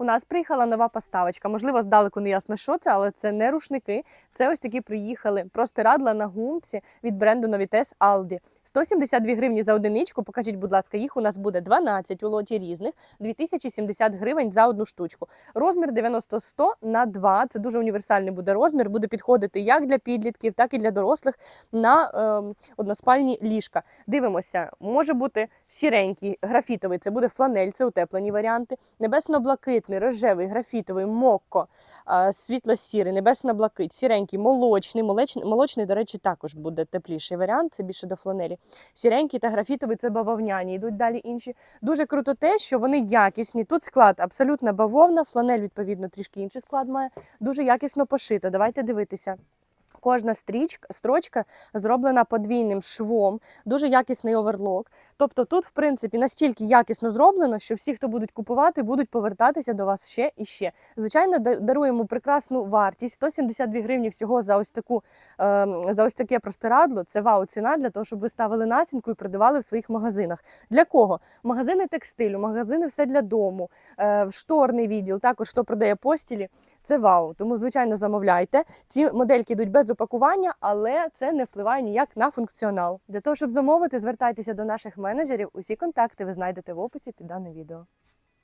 У нас приїхала нова поставочка. Можливо, здалеку не ясно, що це, але це не рушники. Це ось такі приїхали простирадла на гумці від бренду Новітес Aldi. 172 гривні за одиничку. Покажіть, будь ласка, їх у нас буде 12 у лоті різних, 2070 гривень за одну штучку. Розмір 90-100 на 2. Це дуже універсальний буде розмір. Буде підходити як для підлітків, так і для дорослих на ем, односпальні ліжка. Дивимося, може бути сіренький, графітовий, це буде фланель, це утеплені варіанти. Небесно-блакитний, рожевий, графітовий, мокко, світло-сірий, небесно-блакит, сіренький, молочний. Молочний, молочний, до речі, також буде тепліший варіант, це більше до фланелі. Сіренький та графітовий це бавовняні. Йдуть далі інші. Дуже круто те, що вони якісні. Тут склад абсолютно бавовна, фланель, відповідно, трішки інший склад має. Дуже якісно пошито. Давайте дивитися. Кожна стрічка, строчка зроблена подвійним швом, дуже якісний оверлок. Тобто тут, в принципі, настільки якісно зроблено, що всі, хто будуть купувати, будуть повертатися до вас ще і ще. Звичайно, даруємо прекрасну вартість 172 гривні всього за ось таку ем, за ось таке простирадло. Це вау ціна для того, щоб ви ставили націнку і продавали в своїх магазинах. Для кого? Магазини текстилю, магазини все для дому, е, шторний відділ, також хто продає постілі. Це вау. Тому, звичайно, замовляйте. Ці модельки йдуть без упакування, але це не впливає ніяк на функціонал. Для того, щоб замовити, звертайтеся до наших менеджерів. Усі контакти ви знайдете в описі під даним відео.